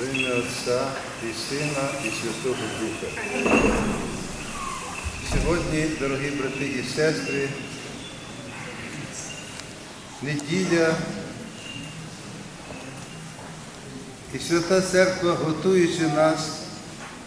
В ім'я Отця і Сина, і Святого Духа. Сьогодні, дорогі брати і сестри, неділя і Свята Церква, готуючи нас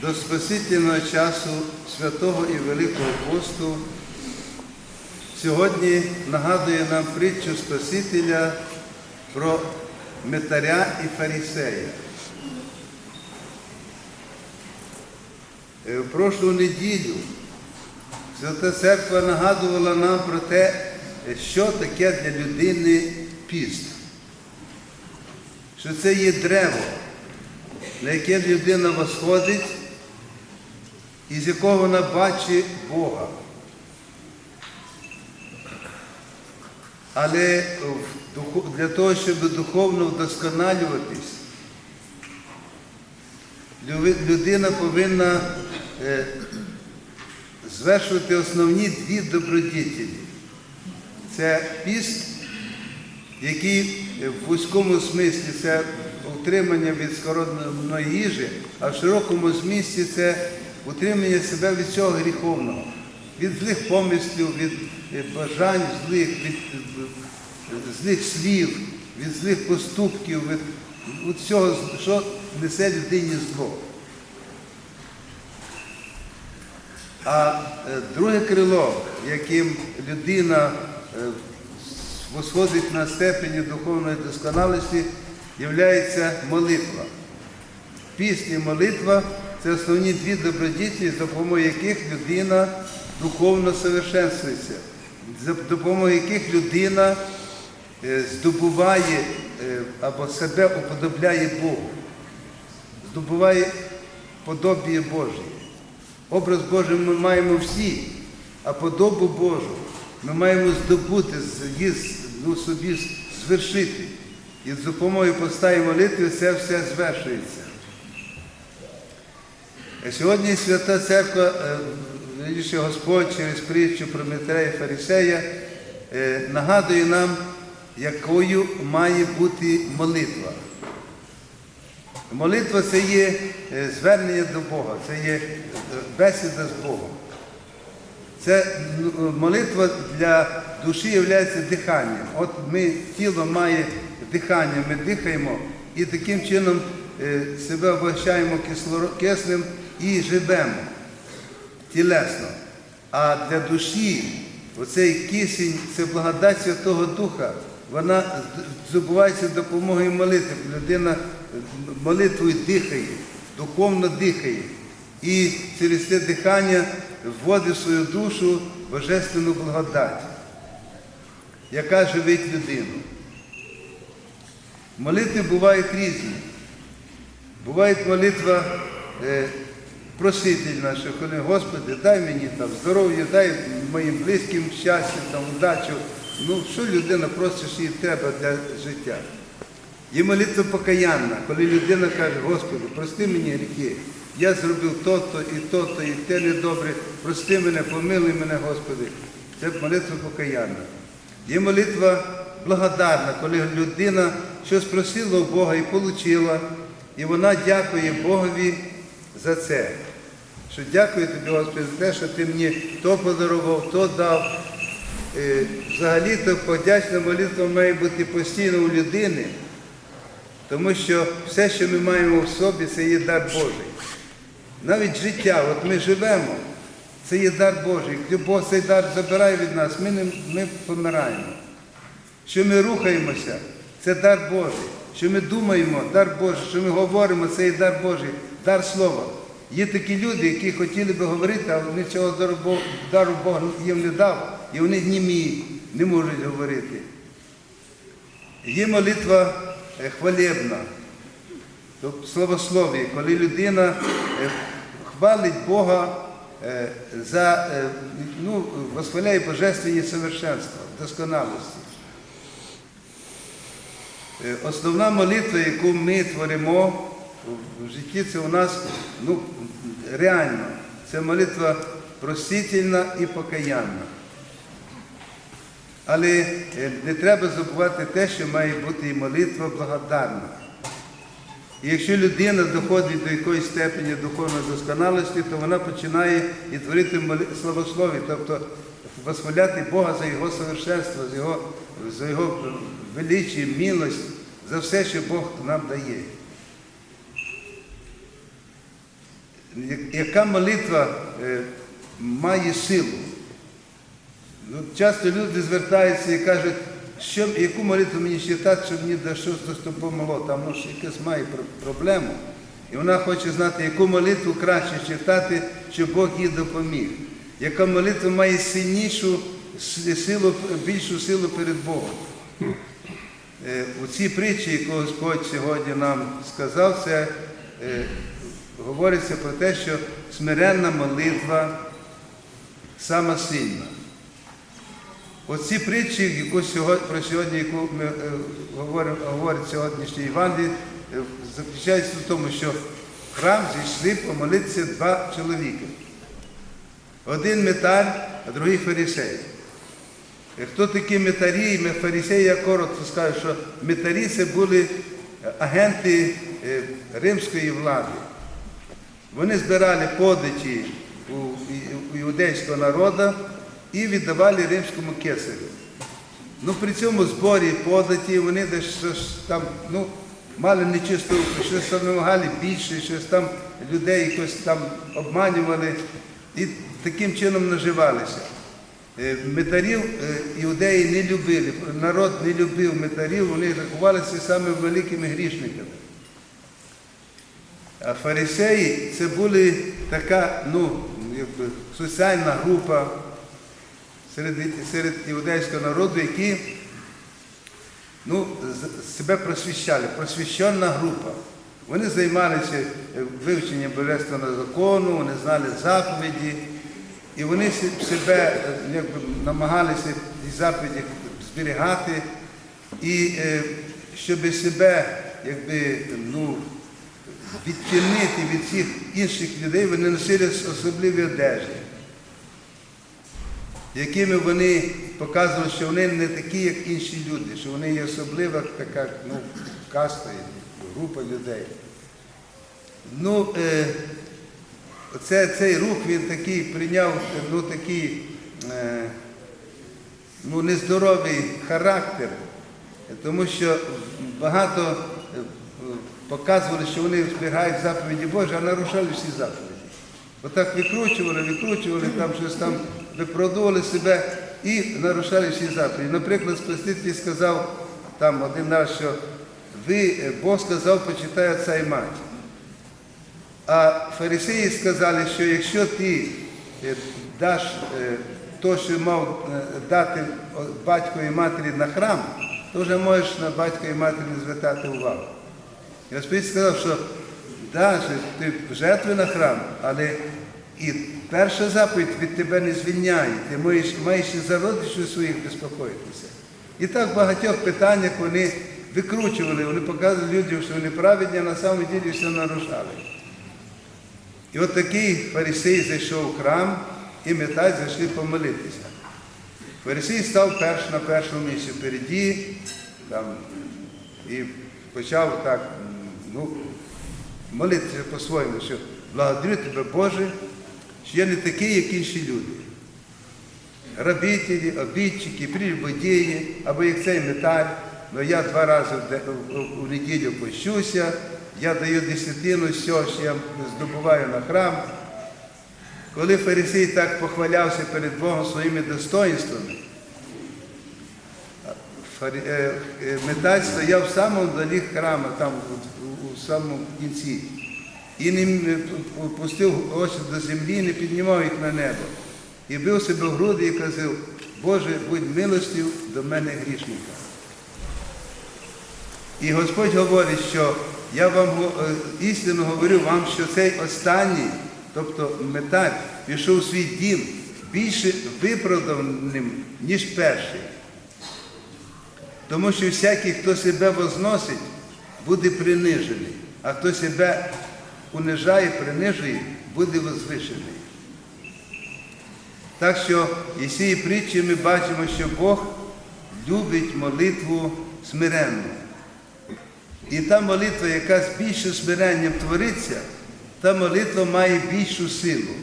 до Спасительного часу святого і Великого посту, сьогодні нагадує нам притчу Спасителя про метаря і фарисея. В прошлу неділю Свята Церква нагадувала нам про те, що таке для людини піст. Що це є древо, на яке людина восходить і з якого вона бачить Бога. Але для того, щоб духовно вдосконалюватись, людина повинна е, звершувати основні дві добродітелі. Це піст, який е, в вузькому смислі це утримання від скородної їжі, а в широкому змісті це утримання себе від цього гріховного, від злих помислів, від е, бажань злих, від е, злих слів, від злих поступків, від, всього, що несе людині зло. А е, друге крило, яким людина е, восходить на степені духовної досконалості, є молитва. Пісня молитва це основні дві добродіті, за допомогою яких людина духовно совершенствується, за допомогою яких людина е, здобуває або себе уподобляє Богу, здобуває подобіє Божє. Образ Божий ми маємо всі, а подобу Божу ми маємо здобути, ну, собі звершити. І з допомогою поста молитви це все звершується. Е, Сьогодні Свята Церква, е, Господь через притчу про Митрея і Фарисея е, нагадує нам, якою має бути молитва. Молитва це є е, звернення до Бога, це є е, бесіда з Богом. Це ну, молитва для душі є диханням. От ми, тіло має дихання, ми дихаємо і таким чином е, себе кислоро- киснем і живемо тілесно. А для душі оцей кисень це благодать Святого Духа. Вона здобувається допомогою молитви. Людина молитвою дихає, духовно дихає. І через це дихання вводить в свою душу божественну благодать, яка живить людину. Молитви бувають різні. Буває молитва е, просительна, що коли Господи, дай мені там здоров'я, дай моїм близьким щастя, там, удачу. Ну, що людина просить їй треба для життя. Є молитва покаянна, коли людина каже, Господи, прости мені гріхи, я зробив то-то і то-то, і те недобре, прости мене, помилуй мене, Господи. Це молитва покаянна. Є молитва благодарна, коли людина щось просила у Бога і отримала, і вона дякує Богові за це. Що дякую тобі, Господи, за те, що ти мені то подарував, то дав. Е, Взагалі-то подячна молитва має бути постійно у людини, тому що все, що ми маємо в собі, це є дар Божий. Навіть життя, от ми живемо, це є дар Божий. Бог цей дар забирає від нас, ми, не, ми помираємо. Що ми рухаємося, це дар Божий. Що ми думаємо, дар Божий, що ми говоримо, це є дар Божий, дар Слова. Є такі люди, які хотіли би говорити, а вони цього дару Бог- дару Бог їм не дав, і вони німі, не можуть говорити. Є молитва хвалебна, тобто словослов'я, коли людина е, хвалить Бога е, за, е, ну, восхваляє божественні совершенства, досконалості. Е, Основна молитва, яку ми творимо в житті, це у нас ну, реально. Це молитва просительна і покаянна. Але е, не треба забувати те, що має бути і молитва благодарна. І якщо людина доходить до якоїсь степені духовної досконалості, то вона починає і творити славослові, тобто восхваляти Бога за Його совершенство, за Його, за Його величі, милость, за все, що Бог нам дає. Яка молитва е, має силу? Ну, часто люди звертаються і кажуть, що, яку молитву мені читати, щоб мені щось допомогло. Там ну, якась має проблему. І вона хоче знати, яку молитву краще читати, щоб Бог їй допоміг. Яка молитва має сильнішу силу, більшу силу перед Богом. Е, У цій притчі, яку Господь сьогодні нам сказав, це е, говориться про те, що смиренна молитва сама сильна. Оці притчі, яку сьогодні, про сьогодні, яку ми е, говоримо, говорить сьогоднішній Євангелій, е, заключається в тому, що в храм зійшли помолитися два чоловіки. Один метар, а другий фарисей. Е, Хто такі метарі і фарисеї, я коротко скажу, що метарі це були агенти е, римської влади. Вони збирали подачі у іудейського народу і віддавали римському кесарю. Ну, при цьому зборі податі вони десь щось там, ну, мали нечисту, щось там вимагали більше, щось там людей якось там обманювали і таким чином наживалися. Е, Метарів е, іудеї не любили, народ не любив метарів, вони рахувалися самими великими грішниками. А фарисеї це були така, ну, якби соціальна група серед, серед іудейського народу, які ну, себе просвіщали, просвіщена група. Вони займалися е, вивченням божественного закону, вони знали заповіді, і вони себе е, якби, намагалися ці заповіді зберігати, і е, щоб себе якби, ну, відтінити від всіх інших людей, вони носили особливі одежі, якими вони показували, що вони не такі, як інші люди, що вони є особлива така ну, каста, група людей. Ну, е, оце, цей рух він такий прийняв ну, такий е, ну, нездоровий характер, тому що багато е, показували, що вони зберігають заповіді Божі, а нарушали всі заповіді. Отак викручували, викручували, там щось там виправдовували себе і нарушали всі заповіді. Наприклад, Спаситель сказав там один раз, що ви, е, Бог сказав, почитай отця і мать. А фарисеї сказали, що якщо ти е, даш е, то, що мав е, дати батько і матері на храм, то вже можеш на батька і матері не звертати увагу. Господь сказав, що що ти жертви на храм, але і перша заповідь від тебе не звільняє. Ти маєш, маєш і за родичів своїх безпокоїтися. І так в багатьох питаннях вони викручували, вони показували людям, що вони праведні, а на самом ділі все нарушали. І от такий фарисей зайшов в храм і метать зайшли помолитися. Фарисей став перш на першому місці впереді там, і почав так ну, молитися по-своєму, що благодарю тебе, Боже, що я не такий, як інші люди. Грабителі, обідчики, прелюбодії, або як цей металь, але я два рази в неділю пощуся, я даю десятину всього, що я здобуваю на храм. Коли фарисей так похвалявся перед Богом своїми достоїнствами, е, е, металь стояв в самому далі храму, там у самому кінці. І не пустив очі до землі, не піднімав їх на небо. І бив себе в груди і казав, Боже, будь милостив до мене грішника. І Господь говорить, що я вам е, істинно говорю вам, що цей останній, тобто металь, пішов у свій дім більше виправданим, ніж перший. Тому що всякий, хто себе возносить, буде принижений, а хто себе унижає, принижує, буде возвишений. Так що із цієї притчі ми бачимо, що Бог любить молитву смиренну. І та молитва, яка з більшим смиренням твориться, та молитва має більшу силу.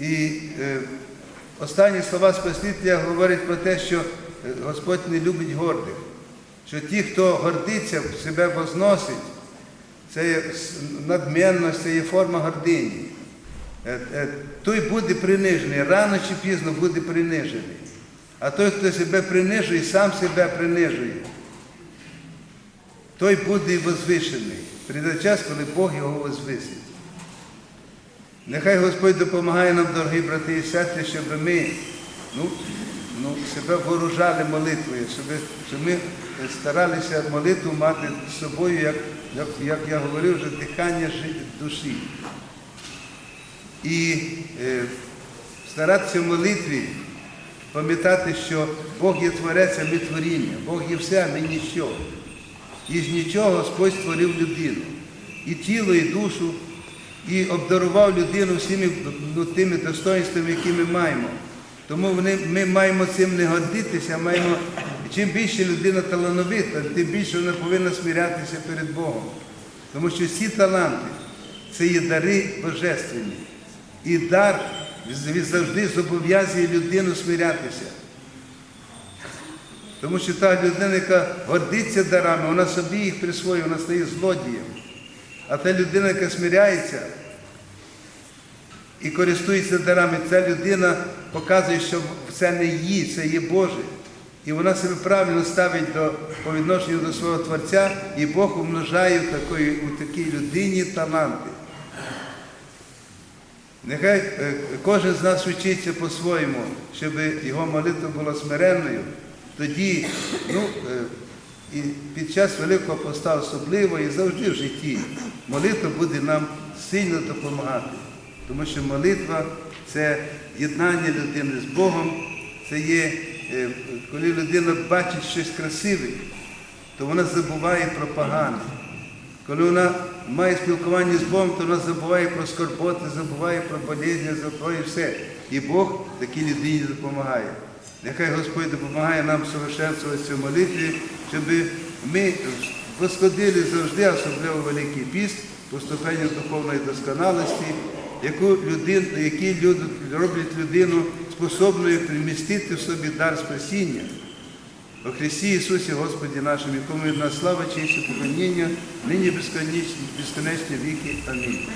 І е, останні слова Спасителя говорять про те, що е, Господь не любить гордих, що ті, хто гордиться, себе возносить, це є с- це є форма гордині. Е, е, Той буде принижений, рано чи пізно буде принижений. А той, хто себе принижує, сам себе принижує. Той буде возвишений. Прийде час, коли Бог його возвисить. Нехай Господь допомагає нам, дорогі брати і сестри, щоб ми ну, ну, себе вооружали молитвою, щоб, щоб ми старалися молитву мати з собою, як, як, як я говорив, вже дихання душі. І е, старатися в молитві пам'ятати, що Бог є творець, а ми творіння, Бог є все, а ми ніщо. І з нічого Господь створив людину. І тіло, і душу, і обдарував людину всіми ну, тими достоинствами, які ми маємо. Тому вони, ми маємо цим не гордитися, маємо, чим більше людина талановита, тим більше вона повинна смірятися перед Богом. Тому що всі таланти це є дари божественні. І дар завжди зобов'язує людину смирятися. Тому що та людина, яка гордиться дарами, вона собі їх присвоює, вона стає злодієм. А та людина, яка смиряється і користується дарами, ця людина показує, що це не її, це є Боже. І вона себе правильно ставить до, по відношенню до свого Творця, і Бог умножає в такої, у такій людині таланти. Нехай е, кожен з нас вчиться по-своєму, щоб його молитва була смиренною. Тоді, ну, е, і під час Великого Поста особливо і завжди в житті молитва буде нам сильно допомагати. Тому що молитва це єднання людини з Богом, це є, коли людина бачить щось красиве, то вона забуває про погане. Коли вона має спілкування з Богом, то вона забуває про скорботи, забуває про болезні, забуває все. І Бог такій людині допомагає. Нехай Господь допомагає нам совершенствуватися в молитві, щоб ми восходили завжди, особливо Великий піст, поступення духовної досконалості, яку людин, які люди роблять людину способною примістити в собі дар спасіння. О Христі Ісусі Господі нашому, якому від нас слава, честь і поклоніння, нині безконечні, безконечні віки. Амінь.